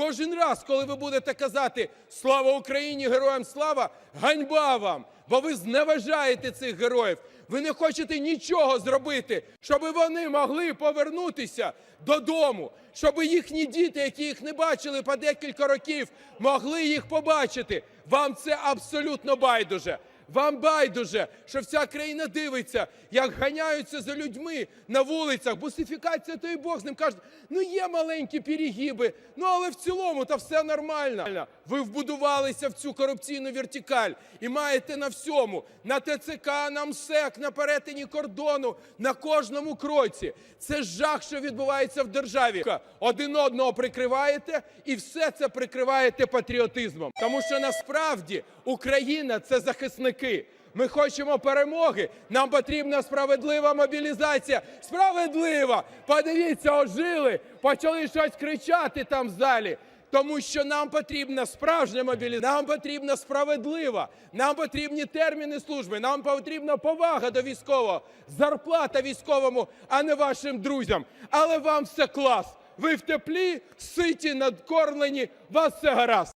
Кожен раз, коли ви будете казати Слава Україні! Героям слава! Ганьба вам! Бо ви зневажаєте цих героїв. Ви не хочете нічого зробити, щоб вони могли повернутися додому, щоб їхні діти, які їх не бачили по декілька років, могли їх побачити. Вам це абсолютно байдуже. Вам байдуже, що вся країна дивиться, як ганяються за людьми на вулицях. Бусифікація, то і Бог з ним кажуть, ну є маленькі перегиби, ну але в цілому та все нормально. Ви вбудувалися в цю корупційну вертикаль і маєте на всьому, на ТЦК, на МСЕК, на перетині кордону, на кожному кроці. Це жах, що відбувається в державі. Один одного прикриваєте і все це прикриваєте патріотизмом. Тому що насправді Україна це захисники. Ми хочемо перемоги. Нам потрібна справедлива мобілізація. Справедлива! Подивіться, ожили, почали щось кричати там в залі. Тому що нам потрібна справжня мобілізація, нам потрібна справедлива, нам потрібні терміни служби, нам потрібна повага до військового, зарплата військовому, а не вашим друзям. Але вам все клас. Ви в теплі, ситі, надкормлені, вас все гаразд.